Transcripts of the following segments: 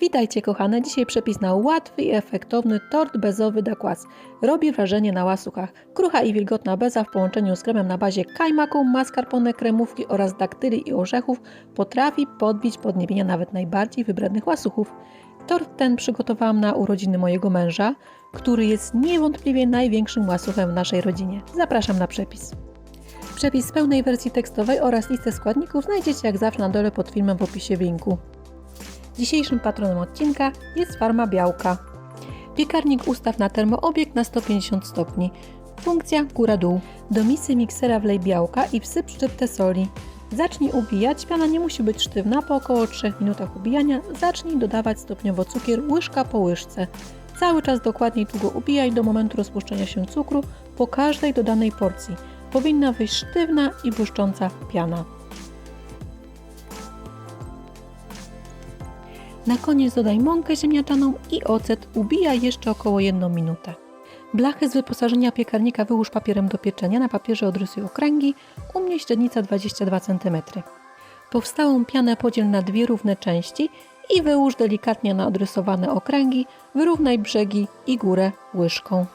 Witajcie kochane, dzisiaj przepis na łatwy i efektowny tort bezowy d'Aquas. Robi wrażenie na łasuchach. Krucha i wilgotna beza w połączeniu z kremem na bazie kajmaku, mascarpone, kremówki oraz daktyli i orzechów potrafi podbić podniebienia nawet najbardziej wybrednych łasuchów. Tort ten przygotowałam na urodziny mojego męża, który jest niewątpliwie największym łasuchem w naszej rodzinie. Zapraszam na przepis. Przepis pełnej wersji tekstowej oraz listę składników znajdziecie jak zawsze na dole pod filmem w opisie w linku. Dzisiejszym patronem odcinka jest farma białka. Piekarnik ustaw na termoobieg na 150 stopni. Funkcja góra-dół. Do misy miksera wlej białka i wsyp szczyptę soli. Zacznij ubijać, piana nie musi być sztywna, po około 3 minutach ubijania zacznij dodawać stopniowo cukier łyżka po łyżce. Cały czas dokładnie długo ubijaj do momentu rozpuszczenia się cukru po każdej dodanej porcji. Powinna wyjść sztywna i błyszcząca piana. Na koniec dodaj mąkę ziemniaczaną i ocet. Ubijaj jeszcze około 1 minutę. Blachę z wyposażenia piekarnika wyłóż papierem do pieczenia. Na papierze odrysuj okręgi. U mnie średnica 22 cm. Powstałą pianę podziel na dwie równe części i wyłóż delikatnie na odrysowane okręgi. Wyrównaj brzegi i górę łyżką.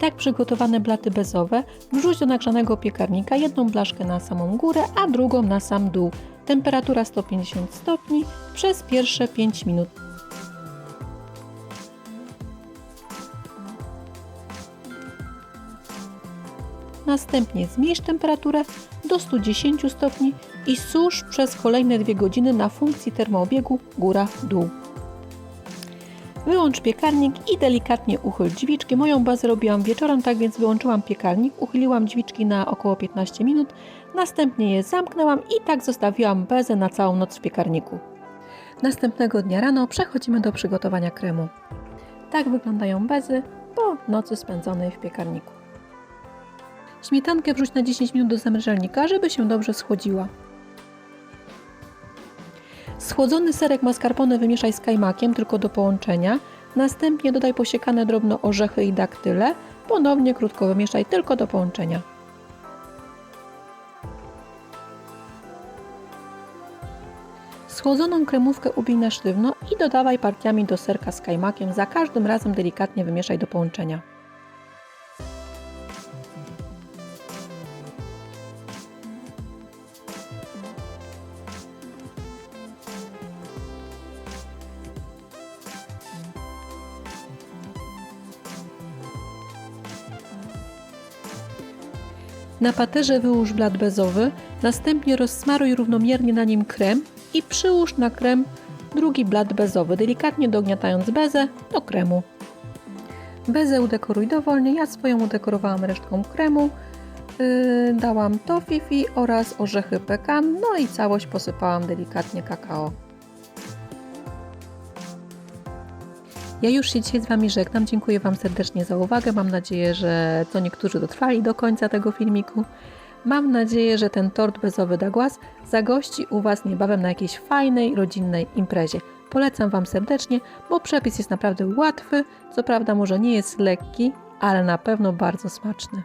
Tak przygotowane blaty bezowe wrzuć do nagrzanego piekarnika jedną blaszkę na samą górę, a drugą na sam dół. Temperatura 150 stopni przez pierwsze 5 minut. Następnie zmniejsz temperaturę do 110 stopni i susz przez kolejne 2 godziny na funkcji termoobiegu góra-dół. Wyłącz piekarnik i delikatnie uchyl drzwiczki. Moją bazę robiłam wieczorem, tak więc wyłączyłam piekarnik, uchyliłam drzwiczki na około 15 minut, następnie je zamknęłam i tak zostawiłam bezę na całą noc w piekarniku. Następnego dnia rano przechodzimy do przygotowania kremu. Tak wyglądają bezy po nocy spędzonej w piekarniku. Śmietankę wrzuć na 10 minut do zamrażalnika, żeby się dobrze schłodziła. Schłodzony serek mascarpone wymieszaj z kajmakiem tylko do połączenia. Następnie dodaj posiekane drobno orzechy i daktyle. Ponownie krótko wymieszaj tylko do połączenia. Schłodzoną kremówkę ubij na sztywno i dodawaj partiami do serka z kajmakiem. Za każdym razem delikatnie wymieszaj do połączenia. Na paterze wyłóż blat bezowy, następnie rozsmaruj równomiernie na nim krem i przyłóż na krem drugi blat bezowy, delikatnie dogniatając bezę do kremu. Bezę udekoruj dowolnie, ja swoją udekorowałam resztką kremu, yy, dałam tofifi oraz orzechy pekan, no i całość posypałam delikatnie kakao. Ja już się dzisiaj z Wami żegnam. Dziękuję Wam serdecznie za uwagę. Mam nadzieję, że to niektórzy dotrwali do końca tego filmiku. Mam nadzieję, że ten tort bezowy Douglas zagości u Was niebawem na jakiejś fajnej, rodzinnej imprezie. Polecam Wam serdecznie, bo przepis jest naprawdę łatwy. Co prawda może nie jest lekki, ale na pewno bardzo smaczny.